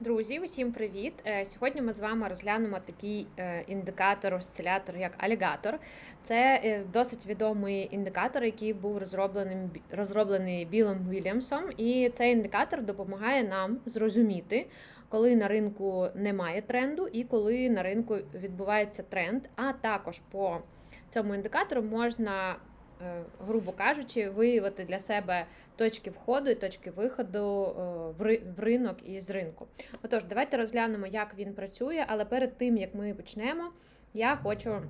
Друзі, усім привіт! Е, Сьогодні ми з вами розглянемо такий е, індикатор, осцилятор, як алігатор. Це е, досить відомий індикатор, який був розроблений, розроблений Білом Вільямсом. І цей індикатор допомагає нам зрозуміти, коли на ринку немає тренду і коли на ринку відбувається тренд. А також по цьому індикатору можна грубо кажучи, виявити для себе точки входу і точки виходу е, в ринок і з ринку. Отож, давайте розглянемо, як він працює, але перед тим як ми почнемо, я хочу.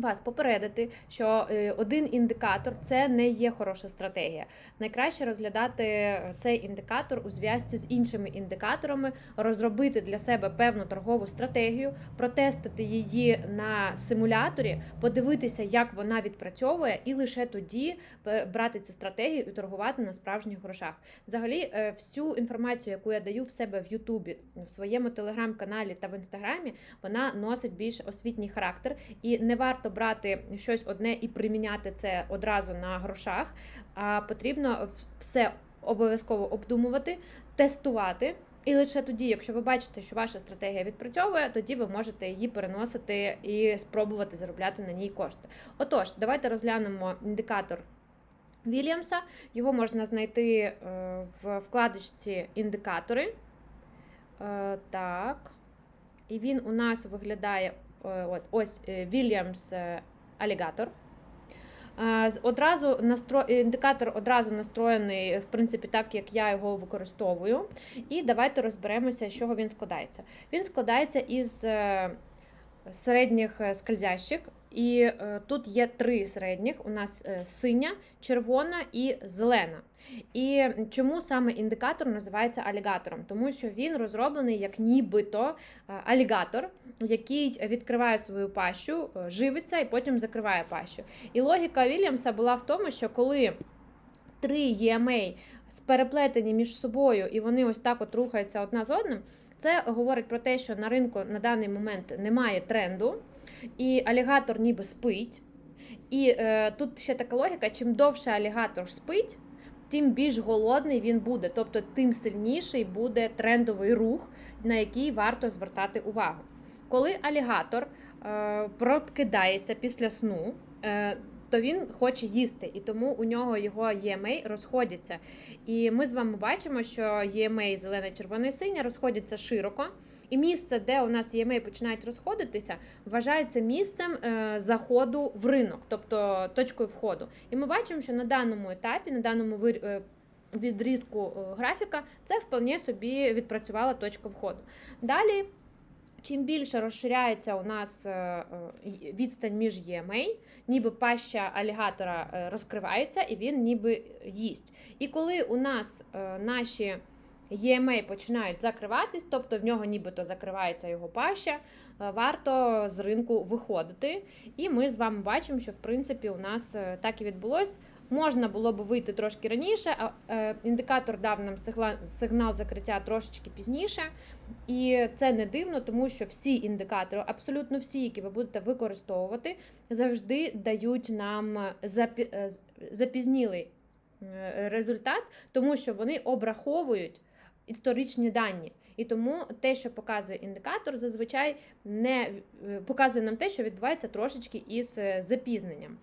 Вас попередити, що е, один індикатор це не є хороша стратегія. Найкраще розглядати цей індикатор у зв'язці з іншими індикаторами, розробити для себе певну торгову стратегію, протестити її на симуляторі, подивитися, як вона відпрацьовує, і лише тоді е, брати цю стратегію і торгувати на справжніх грошах. Взагалі, е, всю інформацію, яку я даю в себе в Ютубі, в своєму телеграм-каналі та в інстаграмі, вона носить більш освітній характер, і не варто брати щось одне і приміняти це одразу на грошах. А потрібно все обов'язково обдумувати, тестувати. І лише тоді, якщо ви бачите, що ваша стратегія відпрацьовує, тоді ви можете її переносити і спробувати заробляти на ній кошти. Отож, давайте розглянемо індикатор Вільямса. Його можна знайти е, в вкладочці індикатори. Е, Так. І він у нас виглядає от, ось Вільямс Алігатор. Е, Одразу настро... індикатор одразу настроєний, в принципі, так як я його використовую. І давайте розберемося, з чого він складається. Він складається із е, середніх е, скользящих, і е, тут є три середніх: у нас е, синя, червона і зелена. І чому саме індикатор називається алігатором? Тому що він розроблений як нібито е, алігатор, який відкриває свою пащу, живиться і потім закриває пащу. І логіка Вільямса була в тому, що коли три EMA переплетені між собою, і вони ось так от рухаються одна з одним, це говорить про те, що на ринку на даний момент немає тренду, і алігатор ніби спить. І е, тут ще така логіка: чим довше алігатор спить, тим більш голодний він буде, тобто тим сильніший буде трендовий рух, на який варто звертати увагу. Коли алігатор е, прокидається після сну, е, то він хоче їсти, і тому у нього його EMA розходяться. І ми з вами бачимо, що EMA зелене, червоне, синє розходяться широко. І місце, де у нас EMA починають розходитися, вважається місцем е, заходу в ринок, тобто точкою входу. І ми бачимо, що на даному етапі, на даному вир- е, відрізку е, графіка, це вполне собі відпрацювала точка входу. Далі. Чим більше розширяється у нас е, е, відстань між EMA, ніби паща алігатора е, розкривається і він ніби їсть. І коли у нас наші EMA починають закриватись, тобто в нього нібито закривається його паща, варто з ринку виходити. І ми з вами бачимо, що в принципі у нас так і відбулось. Можна було б вийти трошки раніше, а е, індикатор дав нам сигнал закриття трошечки пізніше. І це не дивно, тому що всі індикатори, абсолютно всі, які ви будете використовувати, завжди дають нам е, запізнілий е, результат, тому що вони обраховують історичні дані. І тому те, що показує індикатор, зазвичай не показує нам те, що відбувається трошечки із запізненням.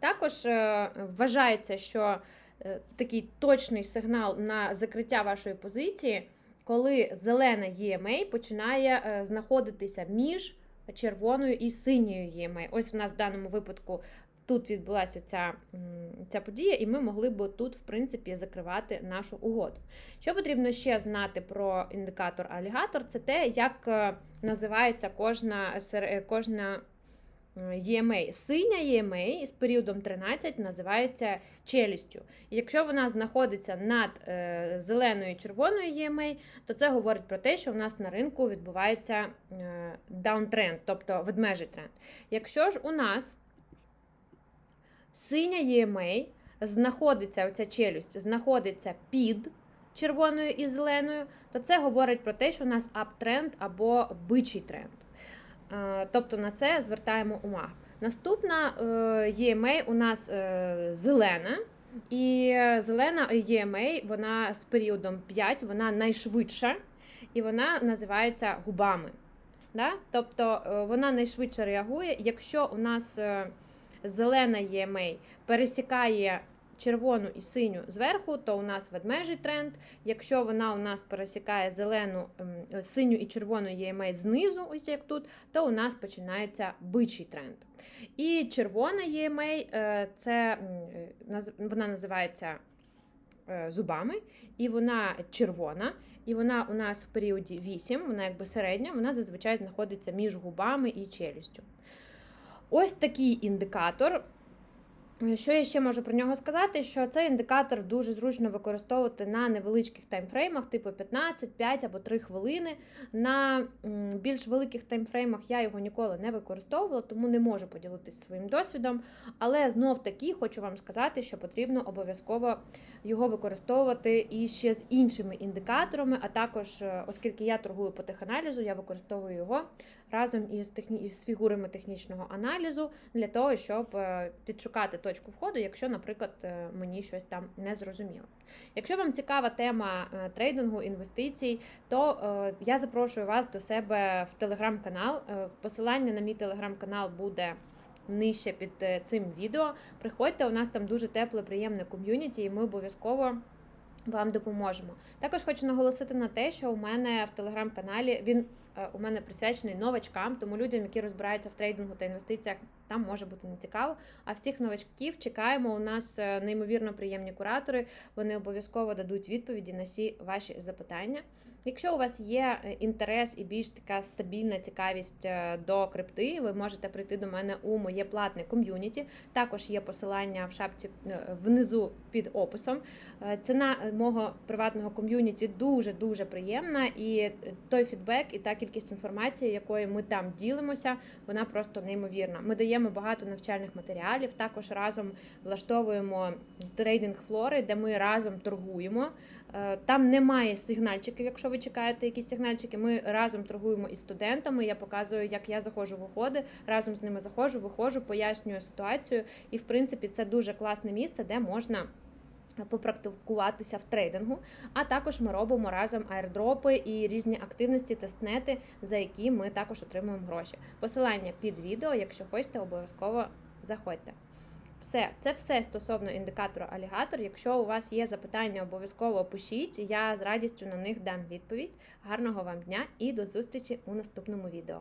Також е, вважається, що е, такий точний сигнал на закриття вашої позиції, коли зелена EMA починає е, знаходитися між червоною і синьою EMA. Ось у нас в даному випадку тут відбулася ця, ця подія, і ми могли б тут, в принципі, закривати нашу угоду. Що потрібно ще знати про індикатор алігатор, це те, як називається кожна, кожна е, EMA. Синя EMA з періодом 13 називається челюстю. Якщо вона знаходиться над е, зеленою і червоною EMA, то це говорить про те, що в нас на ринку відбувається е, даунтренд, тобто ведмежий тренд. Якщо ж у нас синя EMA знаходиться, оця челюсть знаходиться під червоною і зеленою, то це говорить про те, що у нас аптренд або бичий тренд. Тобто на це звертаємо увагу. Наступна е, EMA у нас е, зелена. І зелена EMA, вона з періодом 5, вона найшвидша, і вона називається губами. Да? Тобто е, вона найшвидше реагує, якщо у нас зелена EMA пересікає червону і синю зверху, то у нас ведмежий тренд. Якщо вона у нас пересікає зелену, ем, синю і червону EMA знизу, ось як тут, то у нас починається бичий тренд. І червона EMA, е, це е, вона називається е, зубами, і вона червона, і вона у нас в періоді 8, вона якби середня, вона зазвичай знаходиться між губами і челюстю. Ось такий індикатор. Що я ще можу про нього сказати? Що цей індикатор дуже зручно використовувати на невеличких таймфреймах, типу 15, 5 або 3 хвилини. На більш великих таймфреймах я його ніколи не використовувала, тому не можу поділитися своїм досвідом. Але знов таки хочу вам сказати, що потрібно обов'язково його використовувати і ще з іншими індикаторами. А також, е, оскільки я торгую по теханалізу, я використовую його разом із, техні... із фігурами технічного аналізу для того, щоб е, підшукати точку входу, якщо, наприклад, е, мені щось там не зрозуміло. Якщо вам цікава тема е, трейдингу, інвестицій, то я запрошую вас до себе в телеграм-канал. Посилання на мій телеграм-канал буде. Нижче під цим відео. Приходьте, у нас там дуже тепле, приємне ком'юніті, і ми обов'язково вам допоможемо. Також хочу наголосити на те, що у мене в телеграм-каналі він у мене присвячений новачкам, тому людям, які розбираються в трейдингу та інвестиціях, там може бути нецікаво. А всіх новачків чекаємо. У нас е, неймовірно приємні куратори. Вони обов'язково дадуть відповіді на всі ваші запитання. Якщо у вас є е, інтерес і більш така стабільна цікавість е, до крипти, ви можете прийти до мене у моє платне ком'юніті. Також є посилання в шапці е, внизу під описом. Ціна мого приватного ком'юніті дуже дуже приємна, і той фідбек, і та кількість інформації, якою ми там ділимося, вона просто неймовірна. Ми даємо багато навчальних матеріалів. Також разом влаштовуємо трейдинг флори, де ми разом торгуємо. Е, Там немає сигнальчиків, якщо ви чекаєте якісь сигнальчики. Ми разом торгуємо із студентами. Я показую, як я заходжу в уходи, разом з ними заходжу, виходжу, пояснюю ситуацію. І в принципі, це дуже класне місце, де можна. Попрактикуватися в трейдингу, а також ми робимо разом аірдропи і різні активності, тестнети, за які ми також отримуємо гроші. Посилання під відео, якщо хочете, обов'язково заходьте. Все, це все стосовно індикатора алігатор. Якщо у вас є запитання, обов'язково пишіть. Я з радістю на них дам відповідь. Гарного вам дня і до зустрічі у наступному відео.